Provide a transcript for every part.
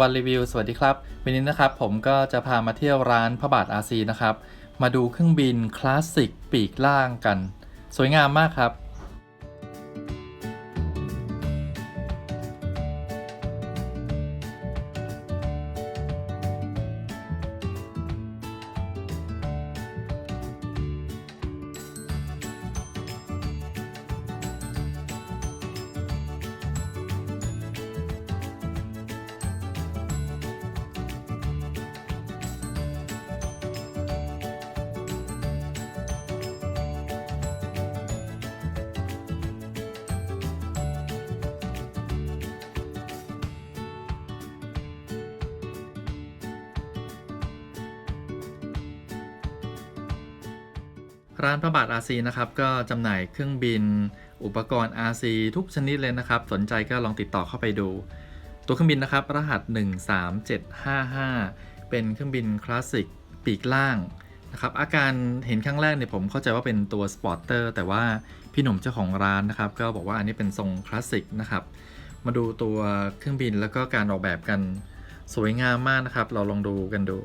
วัสดีรีวิว สวัสดีครับ วันนี้นะครับผมก็จะพามาเที่ยวร้านพระบาทอาซีนะครับ มาดูเครื่องบินคลาสสิกปีกล่างกัน สวยงามมากครับ ร้านพระบาท RC นะครับก็จำหน่ายเครื่องบิน อุปกรณ์ RC ทุกชนิดเลยนะครับ สนใจก็ลองติดต่อเข้าไปดู ตัวเครื่องบินนะครับ รหัส 13755 เป็นเครื่องบินคลาสสิกปีกล่างนะครับอาการเห็นครั้งแรกเนี่ยผมเข้าใจว่าเป็นตัวสปอร์เตอร์แต่ว่าพี่หนุ่มเจ้าของร้านนะครับ ก็บอกว่าอันนี้เป็นทรงคลาสสิกนะครับ มาดูตัวเครื่องบินแล้วก็การออกแบบกันสวยงามมากนะครับ เราลองดูกันดู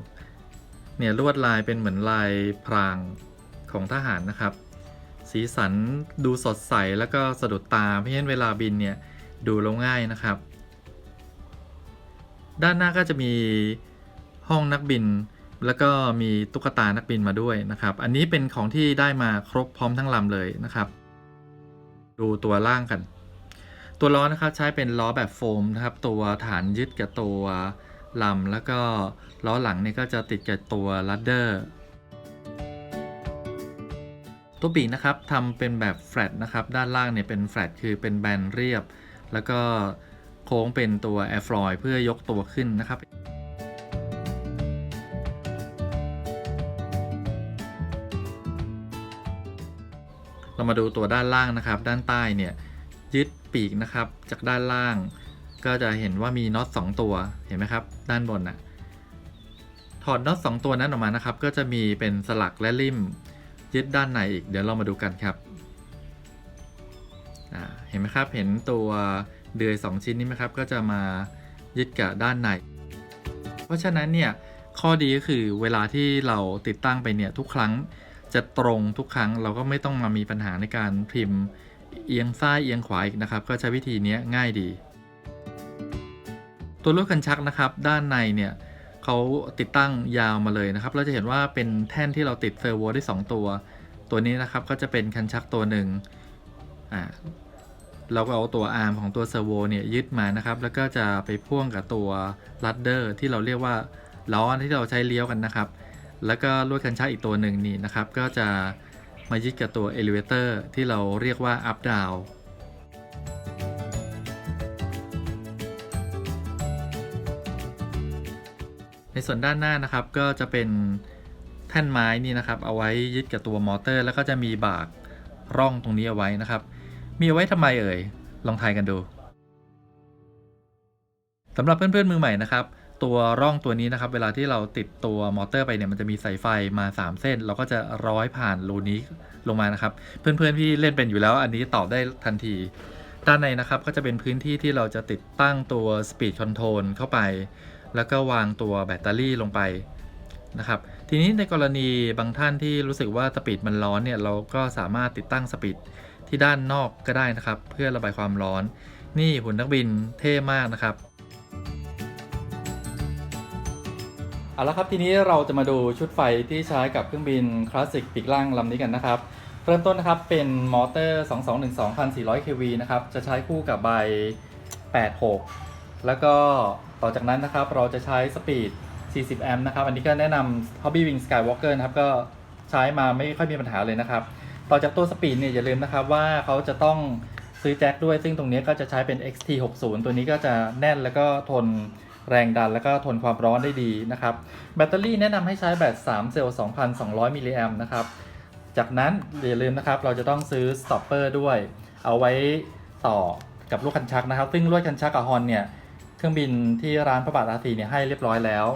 เนี่ยลวดลายเป็นเหมือนลายพราง ของทหารนะครับ สีสันดูสดใสแล้วก็สะดุดตาเพราะฉะนั้นเวลาบินเนี่ยดูแล้วง่ายนะครับ ด้านหน้าก็จะมีห้องนักบิน แล้วก็มีตุ๊กตานักบินมาด้วยนะครับ อันนี้เป็นของที่ได้มาครบพร้อมทั้งลำเลยนะครับ ดูตัวล่างกัน ตัวล้อนะครับใช้เป็นล้อแบบโฟมนะครับ ตัวฐานยึดกับตัวลำแล้วก็ล้อหลังนี่ก็จะติดกับตัวลัดเดอร์ ตัวปีกนะครับทำเป็นแบบแฟลตนะครับด้านล่างเนี่ยเป็นแฟลตคือเป็นแบนเรียบ แล้วก็โค้งเป็นตัวแอร์ฟลอยเพื่อยกตัวขึ้นนะครับเรามาดูตัวด้านล่างนะครับ ด้านใต้เนี่ยยึดปีกนะครับจากด้านล่าง ก็จะเห็นว่ามีน็อต2ตัวเห็นไหมครับ ด้านบนน่ะถอดน็อต2ตัวนั้นออกมานะครับ ก็จะมีเป็นสลักและลิม ยึดด้านในอีก เดี๋ยวเรามาดูกันครับเห็นไหมครับ เห็นตัวเดือย2 ชิ้นนี้ไหมครับ ก็จะมายึดกับด้านใน เพราะฉะนั้นเนี่ยข้อดีก็คือเวลาที่เราติดตั้งไปเนี่ยทุกครั้งจะตรงทุกครั้งเราก็ไม่ต้องมามีปัญหาในการพิมพ์เอียงซ้ายเอียงขวาอีกนะครับ ก็ใช้วิธีนี้ง่ายดี ตัวลวดคันชักนะครับ ด้านในเนี่ย เขาติดตั้งยาวมาเลยนะครับ เราจะเห็นว่าเป็นแท่นที่เราติดเซอร์โวได้ 2 ตัว ตัวนี้นะครับก็จะเป็นคันชักตัวหนึ่งอ่าเราก็เอาตัวอาร์มของตัวเซอร์โวเนี่ยยึดมานะครับ แล้วก็จะไปพ่วงกับตัวลัดเดอร์ที่เราเรียกว่าล้อที่เราใช้เลี้ยวกันนะครับ แล้วก็ลวดคันชักอีกตัวหนึ่งนี่นะครับ ก็จะมายึดกับตัวเอลิเวเตอร์ที่เราเรียกว่าอัพดาว ในส่วนด้านหน้านะครับก็จะเป็นแท่นไม้นี่นะครับ เอาไว้ยึดกับตัวมอเตอร์ แล้วก็จะมีบากร่องตรงนี้เอาไว้นะครับ มีเอาไว้ทำไมเอ่ยลองทายกันดูสำหรับเพื่อนๆมือใหม่นะครับ ตัวร่องตัวนี้นะครับ เวลาที่เราติดตัวมอเตอร์ไปเนี่ยมันจะมีสายไฟมา 3 เส้น เราก็จะร้อยผ่านรูนี้ลงมานะครับ เพื่อนๆที่เล่นเป็นอยู่แล้ว อันนี้ตอบได้ทันทีด้านในนะครับก็จะเป็นพื้นที่ที่เราจะติดตั้งตัว Speed Control เข้าไป แล้วก็วางตัวแบตเตอรี่ลงไปนะครับ ทีนี้ในกรณีบางท่านที่รู้สึกว่าสปีดมันร้อนเนี่ยเราก็สามารถติดตั้งสปีดที่ด้านนอกก็ได้นะครับ เพื่อระบายความร้อน นี่หุ่นนักบินเท่มากนะครับเอาละครับทีนี้เราจะมาดูชุดไฟที่ใช้กับเครื่องบินคลาสสิกปีกล่างลำนี้กันนะครับ เริ่มต้นนะครับเป็นมอเตอร์ 2212 400 kV นะครับ จะใช้คู่กับใบ 86 แล้วก็ต่อจากนั้นนะครับเราจะใช้สปีด 40 แอมป์นะครับ อันนี้ก็แนะนำ Hobby Wing Skywalker นะครับ ก็ใช้มาไม่ค่อยมีปัญหาเลยนะครับ ต่อจากตัวสปีดเนี่ยอย่าลืมนะครับว่าเขาจะต้องซื้อแจ็คด้วย ซึ่งตรงนี้ก็จะใช้เป็น XT60 ตัวนี้ก็จะแน่นแล้วก็ทนแรงดันแล้วก็ทนความร้อนได้ดีนะครับ แบตเตอรี่แนะนำให้ใช้แบต 3 เซลล์ 2,200 มิลลิแอมป์นะครับ จากนั้นอย่าลืมนะครับเราจะต้องซื้อสต็อปเปอร์ด้วย เอาไว้ต่อกับลูกคันชักนะครับ ซึ่งลวดคันชักกับฮอนเนี่ย เครื่องบินที่ร้านพระบาทอาทีเนี่ยให้เรียบร้อยแล้ว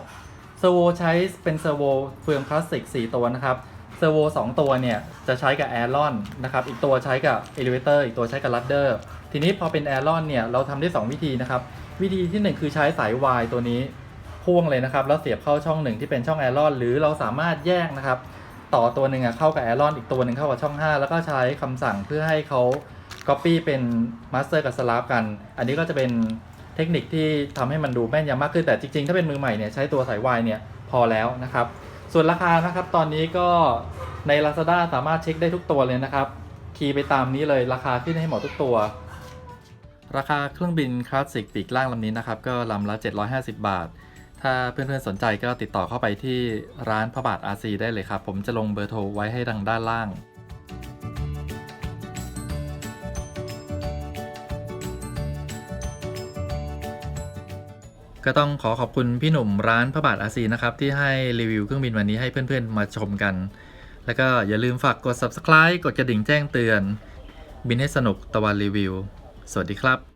เซอร์โวใช้เป็นเซอร์โวเฟืองพลาสติก4ตัวนะครับเซอร์โว2ตัวเนี่ยจะใช้กับแอร์ลอนนะครับอีกตัวใช้กับเอลิเวเตอร์อีกตัวใช้กับลัดเดอร์ทีนี้พอเป็นแอร์ลอนเนี่ยเราทำได้ 2 วิธีนะครับ วิธีที่หนึ่งคือใช้สายวายตัวนี้พ่วงเลยนะครับ แล้วเสียบเข้าช่องหนึ่งที่เป็นช่องแอร์ลอนหรือเราสามารถแยกนะครับ ต่อตัวหนึ่งเข้ากับแอร์ลอนอีกตัวหนึ่งเข้ากับช่อง 5 แล้วก็ใช้คำสั่งเพื่อให้เขา Copy เป็นมาสเตอร์กับสลับกัน อันนี้ก็จะเป็น เทคนิคที่ทำให้มันดูแม่นยำมากขึ้นแต่จริงๆ ถ้าเป็นมือใหม่เนี่ยใช้ตัวสายวายเนี่ยพอแล้วนะครับ ส่วนราคานะครับตอนนี้ก็ใน Lazada สามารถเช็คได้ทุกตัวเลยนะครับ คีย์ไปตามนี้เลยราคาขึ้นให้หมดทุกตัว ราคาเครื่องบินคลาสสิกปีกล่างลำนี้นะครับก็ลำละ 750 บาท ถ้าเพื่อนๆสนใจก็ติดต่อเข้าไปที่ร้านพระบาท RC ได้เลยครับ ผมจะลงเบอร์โทรไว้ให้ดังด้านล่าง ก็ต้องขอขอบคุณพี่หนุ่มร้านพระบาทอาซีนะครับ ที่ให้รีวิวเครื่องบินวันนี้ให้เพื่อนๆมาชมกัน แล้วก็อย่าลืมฝากกด subscribe กดกระดิ่งแจ้งเตือน บินให้สนุกตะวันรีวิว สวัสดีครับ